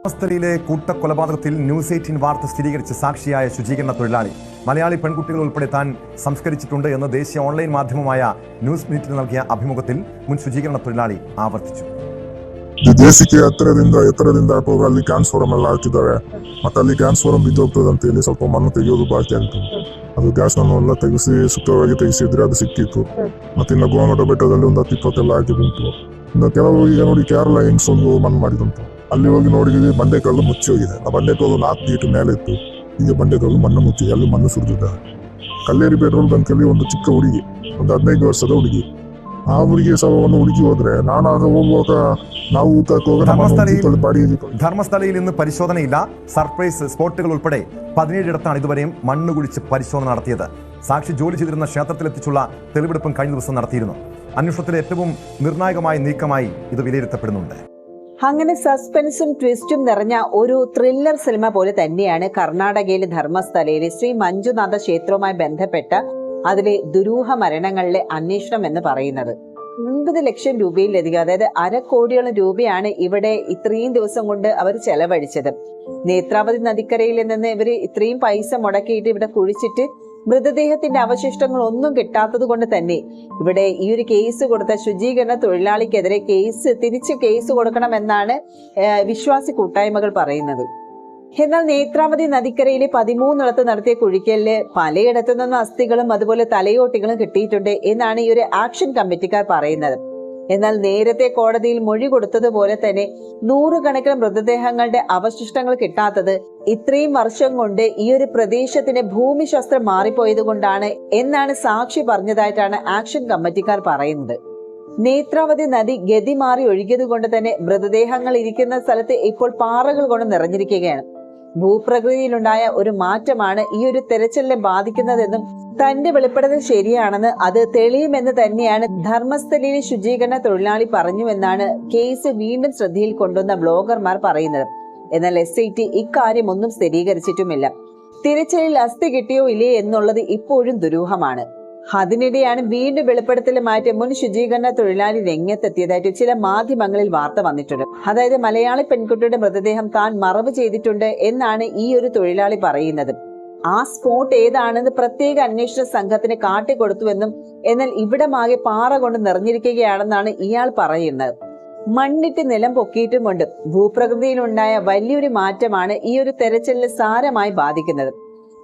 ഉടമസ്ഥതയിലെ കൂട്ടക്കൊലപാതകത്തിൽ news eighteen വാർത്ത സ്ഥിരീകരിച്ച സാക്ഷിയായ ശുചീകരണ തൊഴിലാളി. മലയാളി പെൺകുട്ടികൾ ഉൾപ്പെടെ താൻ സംസ്കരിച്ചിട്ടുണ്ട് എന്ന് ദേശീയ ഓൺലൈൻ മാധ്യമമായ ന്യൂസ് മീറ്റിന് നൽകിയ അഭിമുഖത്തിൽ മുൻ ശുചീകരണ തൊഴിലാളി ആവർത്തിച്ചു. ದೇಶಕ್ಕೆ ಹತ್ತಿರದಿಂದ ಎತ್ತರದಿಂದ ಹಾಕುವಾಗ ಅಲ್ಲಿ ಗ್ಯಾನ್ಸ್ಫೋರಮ್ ಎಲ್ಲ ಹಾಕಿದ್ದಾರೆ ಮತ್ತೆ ಅಲ್ಲಿ ಗ್ಯಾನ್ಸ್ಫೋರಮ್ ಬಿದ್ದೋಗ್ತದೆ ಅಂತ ಹೇಳಿ ಸ್ವಲ್ಪ ಮಣ್ಣು ತೆಗೆಯೋದು ಬಾಕಿ ಉಂಟು ಅದು ಗ್ಯಾಸ್ ಎಲ್ಲ ತೆಗೆಸಿ ಸುಖವಾಗಿ ತೆಗೆಸಿದ್ರೆ ಅದು ಸಿಕ್ಕಿತ್ತು ಮತ್ತೆ ಇನ್ನು ಗೋವಾಮಟ ಬೆಟ್ಟದಲ್ಲಿ ಒಂದು ಹತ್ತು ಇಪ್ಪತ್ತೆಲ್ಲ ಹಾಕಿದುಂಟು ಇನ್ನು ಈಗ ನೋಡಿ ಕೇರಳ ಹೆಂಗ್ಸೊಂದು ಮಣ್ಣು ಮಾಡಿದಂತು ಅಲ್ಲಿ ಹೋಗಿ ನೋಡಿದ್ವಿ ಬಂಡೆಕಲ್ಲು ಮುಚ್ಚಿ ಹೋಗಿದೆ ಆ ಬಂಡೆಕಲ್ಲು ನಾಲ್ಕು ಫೀಟ್ ಮೇಲೆ ಇತ್ತು ಈಗ ಬಂಡೆಕಲ್ಲು ಮಣ್ಣು ಮುಚ್ಚಿದೆ ಅಲ್ಲಿ ಮಣ್ಣು ಸುರಿದಿದ್ದಾರೆ ಕಲ್ಲೇರಿ ಪೆಟ್ರೋಲ್ ಬಂಕಲ್ಲಿ ಒಂದು ಚಿಕ್ಕ ಹುಡುಗಿ ಒಂದು ಹದಿನೈದು ವರ್ಷದ ಹುಡುಗಿ ಆ ಹುಡುಗಿ ಶವವನ್ನು ಹುಡುಕಿ ಹೋದ್ರೆ ನಾನು ಆಗ ಹೋಗುವಾಗ ನಾವು ಊಟಕ್ಕೆ ಹೋಗಿ ನಮ್ಮ ധർമ്മസ്ഥലയിൽ ಜೀತಲ್ಲಿ ಬಾಡಿ ധർമ്മസ്ഥലയിൽ ഇന്ന് പരിശോധനയില്ല സർപ്രൈസ് സ്പോട്ടുകൾ ഉൾപ്പെടെ പതിനേഴിടത്താണ് ഇതുവരെയും മണ്ണ് കുഴിച്ച് പരിശോധന നടത്തിയത് സാക്ഷി ജോലി ചെയ്തിരുന്ന ക്ഷേത്രത്തിലെത്തിച്ചുള്ള തെളിവെടുപ്പും കഴിഞ്ഞ ദിവസം നടത്തിയിരുന്നു അന്വേഷണത്തിലെ ഏറ്റവും നിർണായകമായ നീക്കമായി ഇത് വിലയിരുത്തപ്പെടുന്നുണ്ട് അങ്ങനെ സസ്പെൻസും ട്വിസ്റ്റും നിറഞ്ഞ ഒരു ത്രില്ലർ സിനിമ പോലെ തന്നെയാണ് കർണാടകയിലെ ധർമ്മസ്ഥലയിലെ ശ്രീ മഞ്ജുനാഥ ക്ഷേത്രവുമായി ബന്ധപ്പെട്ട അതിലെ ദുരൂഹ മരണങ്ങളിലെ അന്വേഷണം എന്ന് പറയുന്നത്. ഒൻപത് ലക്ഷം രൂപയിലധികം അതായത് അര കോടിയോളം രൂപയാണ് ഇവിടെ ഇത്രയും ദിവസം കൊണ്ട് അവർ ചെലവഴിച്ചത്. നേത്രാവതി നദിക്കരയിൽ നിന്ന് ഇവർ ഇത്രയും പൈസ മുടക്കിയിട്ട് ഇവിടെ കുഴിച്ചിട്ട് മൃതദേഹത്തിന്റെ അവശിഷ്ടങ്ങൾ ഒന്നും കിട്ടാത്തത് കൊണ്ട് തന്നെ ഇവിടെ ഈ ഒരു കേസ് കൊടുത്ത ശുചീകരണ തൊഴിലാളിക്കെതിരെ കേസ് തിരിച്ച് കേസ് കൊടുക്കണമെന്നാണ് വിശ്വാസി കൂട്ടായ്മകൾ പറയുന്നത്. എന്നാൽ നേത്രാവതി നദിക്കരയിലെ പതിമൂന്നിടത്ത് നടത്തിയ കുഴിക്കലിൽ പലയിടത്തു നിന്നും അസ്ഥികളും അതുപോലെ തലയോട്ടികളും കിട്ടിയിട്ടുണ്ട് എന്നാണ് ഈ ഒരു ആക്ഷൻ കമ്മിറ്റിക്കാർ പറയുന്നത്. എന്നാൽ നേരത്തെ കോടതിയിൽ മൊഴി കൊടുത്തതുപോലെ തന്നെ നൂറുകണക്കിന് മൃതദേഹങ്ങളുടെ അവശിഷ്ടങ്ങൾ കിട്ടാത്തത് ഇത്രയും വർഷം കൊണ്ട് ഈ ഒരു പ്രദേശത്തിന്റെ ഭൂമിശാസ്ത്രം മാറിപ്പോയത് കൊണ്ടാണ് എന്നാണ് സാക്ഷി പറഞ്ഞതായിട്ടാണ് ആക്ഷൻ കമ്മിറ്റിക്കാർ പറയുന്നത്. നേത്രാവതി നദി ഗതി മാറി ഒഴുകിയത് കൊണ്ട് തന്നെ മൃതദേഹങ്ങൾ ഇരിക്കുന്ന സ്ഥലത്ത് ഇപ്പോൾ പാറകൾ കൊണ്ട് നിറഞ്ഞിരിക്കുകയാണ്. ഭൂപ്രകൃതിയിലുണ്ടായ ഒരു മാറ്റമാണ് ഈ ഒരു തെരച്ചിലിനെ ബാധിക്കുന്നതെന്നും തന്റെ വെളിപ്പെടുത്തൽ ശരിയാണെന്ന് അത് തെളിയുമെന്ന് തന്നെയാണ് ധർമ്മസ്ഥലിലെ ശുചീകരണ തൊഴിലാളി പറഞ്ഞുവെന്നാണ് കേസ് വീണ്ടും ശ്രദ്ധയിൽ കൊണ്ടുവന്ന ബ്ലോഗർമാർ പറയുന്നത്. എന്നാൽ എസ് ഐ ടി ഇക്കാര്യം ഒന്നും സ്ഥിരീകരിച്ചിട്ടുമില്ല. തിരച്ചിലിൽ അസ്ഥി കിട്ടിയോ ഇല്ലേ എന്നുള്ളത് ഇപ്പോഴും ദുരൂഹമാണ്. അതിനിടെയാണ് വീണ്ടും വെളിപ്പെടുത്തലുമായിട്ട് മുൻ ശുചീകരണ തൊഴിലാളി രംഗത്തെത്തിയതായിട്ട് ചില മാധ്യമങ്ങളിൽ വാർത്ത വന്നിട്ടുണ്ട്. അതായത് മലയാളി പെൺകുട്ടിയുടെ മൃതദേഹം താൻ മറവ് ചെയ്തിട്ടുണ്ട് എന്നാണ് ഈ ഒരു തൊഴിലാളി പറയുന്നത്. ആ സ്പോട്ട് ഏതാണെന്ന് പ്രത്യേക അന്വേഷണ സംഘത്തിന് കാട്ടിക്കൊടുത്തുവെന്നും എന്നാൽ ഇവിടമാകെ പാറ കൊണ്ട് നിറഞ്ഞിരിക്കുകയാണെന്നാണ് ഇയാൾ പറയുന്നത്. മണ്ണിട്ട് നിലം പൊക്കിയിട്ടുമുണ്ട്. ഭൂപ്രകൃതിയിലുണ്ടായ വലിയൊരു മാറ്റമാണ് ഈ ഒരു തെരച്ചിലിന് സാരമായി ബാധിക്കുന്നത്.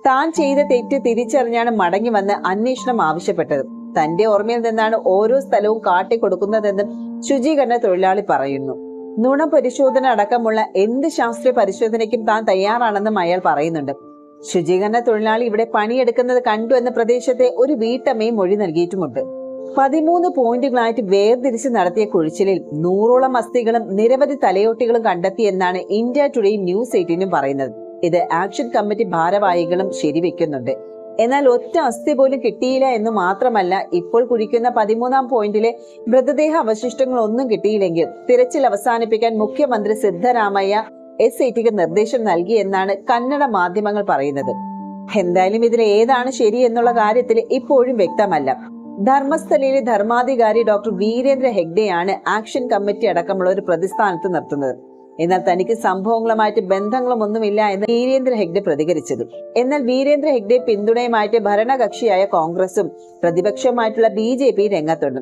താൻ ചെയ്ത തെറ്റ് തിരിച്ചറിഞ്ഞാണ് മടങ്ങി വന്ന് അന്വേഷണം ആവശ്യപ്പെട്ടത്. തന്റെ ഓർമ്മയിൽ നിന്നാണ് ഓരോ സ്ഥലവും കാട്ടിക്കൊടുക്കുന്നതെന്നും ശുചീകരണ തൊഴിലാളി പറയുന്നു. നുണ പരിശോധന അടക്കമുള്ള എന്ത് ശാസ്ത്രീയ പരിശോധനയ്ക്കും താൻ തയ്യാറാണെന്നും അയാൾ പറയുന്നുണ്ട്. ശുചീകരണ തൊഴിലാളി ഇവിടെ പണിയെടുക്കുന്നത് കണ്ടു എന്ന പ്രദേശത്തെ ഒരു വീട്ടമ്മയും മൊഴി നൽകിയിട്ടുമുണ്ട്. പതിമൂന്ന് പോയിന്റുകളായിട്ട് വേർതിരിച്ച് നടത്തിയ കുഴിച്ചിലിൽ നൂറോളം അസ്ഥികളും നിരവധി തലയോട്ടികളും കണ്ടെത്തിയെന്നാണ് ഇന്ത്യ ടുഡേയും ന്യൂസ് എയ്റ്റീനും പറയുന്നത്. ഇത് ആക്ഷൻ കമ്മിറ്റി ഭാരവാഹികളും ശരിവെക്കുന്നുണ്ട്. എന്നാൽ ഒറ്റ അസ്ഥി പോലും കിട്ടിയില്ല എന്ന് മാത്രമല്ല ഇപ്പോൾ കുഴിക്കുന്ന പതിമൂന്നാം പോയിന്റിലെ മൃതദേഹ അവശിഷ്ടങ്ങൾ ഒന്നും കിട്ടിയില്ലെങ്കിൽ തിരച്ചിൽ അവസാനിപ്പിക്കാൻ മുഖ്യമന്ത്രി സിദ്ധരാമയ്യ എസ് ഐ ടിക്ക് നിർദ്ദേശം നൽകി എന്നാണ് കന്നഡ മാധ്യമങ്ങൾ പറയുന്നത്. എന്തായാലും ഇതിൽ ഏതാണ് ശരി എന്നുള്ള കാര്യത്തിൽ ഇപ്പോഴും വ്യക്തമല്ല. ധർമ്മസ്ഥലയിലെ ധർമാധികാരി ഡോക്ടർ വീരേന്ദ്ര ഹെഗ്ഡെയാണ് ആക്ഷൻ കമ്മിറ്റി അടക്കമുള്ള ഒരു പ്രതിസ്ഥാനത്ത് നിർത്തുന്നത്. എന്നാൽ തനിക്ക് സംഭവങ്ങളുമായിട്ട് ബന്ധങ്ങളൊന്നുമില്ല എന്ന് വീരേന്ദ്ര ഹെഗ്ഡെ പ്രതികരിച്ചത്. എന്നാൽ വീരേന്ദ്ര ഹെഗ്ഡെ പിന്തുണയുമായിട്ട് ഭരണകക്ഷിയായ കോൺഗ്രസും പ്രതിപക്ഷവുമായിട്ടുള്ള ബി ജെ പി രംഗത്തുണ്ട്.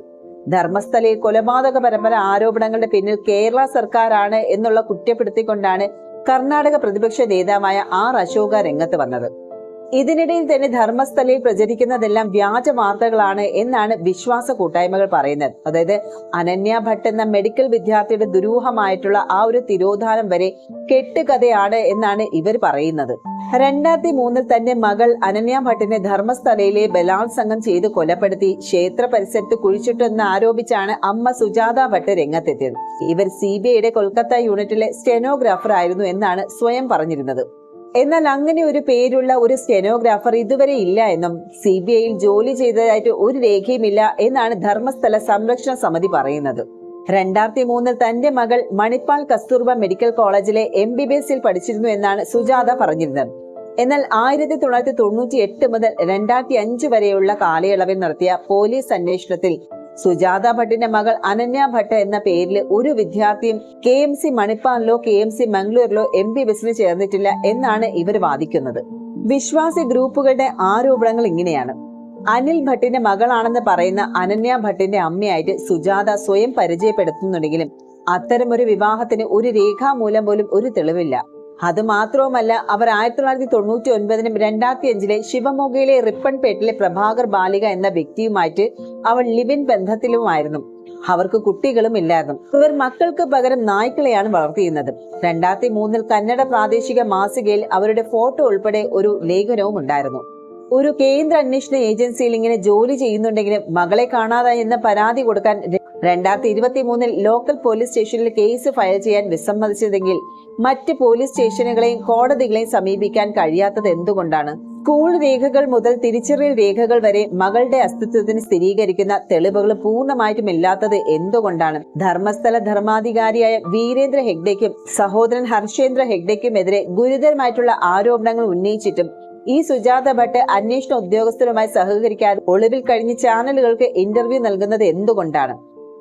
ധർമ്മസ്ഥലയിൽ കൊലപാതക പരമ്പര ആരോപണങ്ങളുടെ പിന്നിൽ കേരള സർക്കാരാണ് എന്നുള്ള കുറ്റപ്പെടുത്തിക്കൊണ്ടാണ് കർണാടക പ്രതിപക്ഷ നേതാവായ ആർ അശോക രംഗത്ത് വന്നത്. ഇതിനിടയിൽ തന്നെ ധർമ്മസ്ഥലയിൽ പ്രചരിക്കുന്നതെല്ലാം വ്യാജ വാർത്തകളാണ് എന്നാണ് വിശ്വാസ കൂട്ടായ്മകൾ പറയുന്നത്. അതായത് അനന്യ ഭട്ട് എന്ന മെഡിക്കൽ വിദ്യാർത്ഥിയുടെ ദുരൂഹമായിട്ടുള്ള ആ ഒരു തിരോധാനം വരെ കെട്ടുകഥയാണ് എന്നാണ് ഇവർ പറയുന്നത്. രണ്ടായിരത്തി മൂന്നിൽ തന്റെ മകൾ അനന്യ ഭട്ടിനെ ധർമ്മസ്ഥലയിലെ ബലാത്സംഗം ചെയ്ത് കൊലപ്പെടുത്തി ക്ഷേത്ര പരിസരത്ത് കുഴിച്ചിട്ടെന്ന് ആരോപിച്ചാണ് അമ്മ സുജാത ഭട്ട് രംഗത്തെത്തിയത്. ഇവർ സി ബി ഐയുടെ കൊൽക്കത്ത യൂണിറ്റിലെ സ്റ്റെനോഗ്രാഫർ ആയിരുന്നു എന്നാണ് സ്വയം പറഞ്ഞിരുന്നത്. എന്നാൽ അങ്ങനെ ഒരു പേരുള്ള ഒരു സ്റ്റെനോഗ്രാഫർ ഇതുവരെ ഇല്ല എന്നും സി ബി ഐയിൽ ജോലി ചെയ്തതായിട്ട് ഒരു രേഖയുമില്ല എന്നാണ് ധർമ്മസ്ഥല സംരക്ഷണ സമിതി പറയുന്നത്. രണ്ടായിരത്തി മൂന്നിൽ തന്റെ മകൾ മണിപ്പാൽ കസ്തൂർബ മെഡിക്കൽ കോളേജിലെ എം ബി ബി എസിൽ പഠിച്ചിരുന്നു എന്നാണ് സുജാത പറഞ്ഞിരുന്നത്. എന്നാൽ ആയിരത്തി തൊള്ളായിരത്തി തൊണ്ണൂറ്റി എട്ട് മുതൽ രണ്ടായിരത്തി അഞ്ച് വരെയുള്ള കാലയളവിൽ നടത്തിയ പോലീസ് അന്വേഷണത്തിൽ സുജാത ഭട്ടിന്റെ മകൾ അനന്യ ഭട്ട് എന്ന പേരിൽ ഒരു വിദ്യാർത്ഥിയും കെ എം സി മണിപ്പാലിലോ കെ എം സി മംഗളൂരിലോ എം ബി ബിസിന് ചേർന്നിട്ടില്ല എന്നാണ് ഇവർ വാദിക്കുന്നത്. വിശ്വാസി ഗ്രൂപ്പുകളുടെ ആരോപണങ്ങൾ ഇങ്ങനെയാണ്. അനിൽ ഭട്ടിന്റെ മകളാണെന്ന് പറയുന്ന അനന്യ ഭട്ടിന്റെ അമ്മയായിട്ട് സുജാത സ്വയം പരിചയപ്പെടുത്തുന്നുണ്ടെങ്കിലും അത്തരമൊരു വിവാഹത്തിന് ഒരു രേഖാമൂലം പോലും ഒരു തെളിവില്ല. അത് മാത്രവുമല്ല അവർ ആയിരത്തി തൊള്ളായിരത്തി തൊണ്ണൂറ്റി ഒൻപതിനും രണ്ടായിരത്തി അഞ്ചിലെ ശിവമൊഗയിലെ റിപ്പൺപേട്ടിലെ പ്രഭാകർ ബാലിക എന്ന വ്യക്തിയുമായിട്ട് അവൾ ലിവിൻ ബന്ധത്തിലുമായിരുന്നു. അവർക്ക് കുട്ടികളും ഇല്ലായിരുന്നു. ഇവർ മക്കൾക്ക് പകരം നായ്ക്കളെയാണ് വളർത്തിയിരുന്നത്. രണ്ടായിരത്തി മൂന്നിൽ കന്നഡ പ്രാദേശിക മാസികയിൽ അവരുടെ ഫോട്ടോ ഉൾപ്പെടെ ഒരു ലേഖനവും ഉണ്ടായിരുന്നു. ഒരു കേന്ദ്ര അന്വേഷണ ഏജൻസിയിൽ ഇങ്ങനെ ജോലി ചെയ്യുന്നുണ്ടെങ്കിലും മകളെ കാണാതായി എന്ന പരാതി കൊടുക്കാൻ രണ്ടായിരത്തി ഇരുപത്തി മൂന്നിൽ ലോക്കൽ പോലീസ് സ്റ്റേഷനിൽ കേസ് ഫയൽ ചെയ്യാൻ വിസമ്മതിച്ചതെങ്കിൽ മറ്റ് പോലീസ് സ്റ്റേഷനുകളെയും കോടതികളെയും സമീപിക്കാൻ കഴിയാത്തത് എന്തുകൊണ്ടാണ്? സ്കൂൾ രേഖകൾ മുതൽ തിരിച്ചറിയൽ രേഖകൾ വരെ മകളുടെ അസ്തിത്വത്തിന് സ്ഥിരീകരിക്കുന്ന തെളിവുകൾ പൂർണമായിട്ടും ഇല്ലാത്തത് എന്തുകൊണ്ടാണ്? ധർമ്മസ്ഥല ധർമാധികാരിയായ വീരേന്ദ്ര ഹെഗ്ഡയ്ക്കും സഹോദരൻ ഹർഷേന്ദ്ര ഹെഗ്ഡയ്ക്കുമെതിരെ ഗുരുതരമായിട്ടുള്ള ആരോപണങ്ങൾ ഉന്നയിച്ചിട്ടും ഈ സുജാത ഭട്ട് അന്വേഷണ ഉദ്യോഗസ്ഥരുമായി സഹകരിക്കാതെ ഒളിവിൽ കഴിഞ്ഞ് ചാനലുകൾക്ക് ഇന്റർവ്യൂ നൽകുന്നത് എന്തുകൊണ്ടാണ്?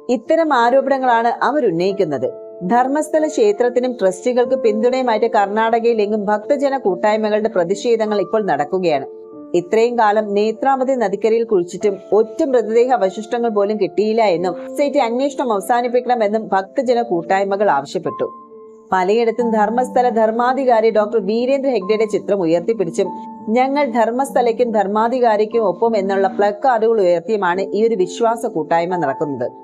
ഇത്തരം ആരോപണങ്ങളാണ് അവർ ഉന്നയിക്കുന്നത്. ധർമ്മസ്ഥല ക്ഷേത്രത്തിനും ട്രസ്റ്റുകൾക്ക് പിന്തുണയുമായിട്ട് കർണാടകയിലെങ്ങും ഭക്തജന കൂട്ടായ്മകളുടെ പ്രതിഷേധങ്ങൾ ഇപ്പോൾ നടക്കുകയാണ്. ഇത്രയും കാലം നേത്രാവതി നദിക്കരയിൽ കുഴിച്ചിട്ടും ഒറ്റ മൃതദേഹ അവശിഷ്ടങ്ങൾ പോലും കിട്ടിയില്ല എന്നും സൈറ്റ് അന്വേഷണം അവസാനിപ്പിക്കണമെന്നും ഭക്തജന കൂട്ടായ്മകൾ ആവശ്യപ്പെട്ടു. പലയിടത്തും ധർമ്മസ്ഥല ധർമാധികാരി ഡോക്ടർ വീരേന്ദ്ര ഹെഗ്ഡയുടെ ചിത്രം ഉയർത്തിപ്പിടിച്ചും ഞങ്ങൾ ധർമ്മസ്ഥലയ്ക്കും ധർമാധികാരിക്കും ഒപ്പം എന്നുള്ള പ്ലക്കാർഡുകൾ ഉയർത്തിയുമാണ് ഈ ഒരു വിശ്വാസ കൂട്ടായ്മ നടക്കുന്നത്.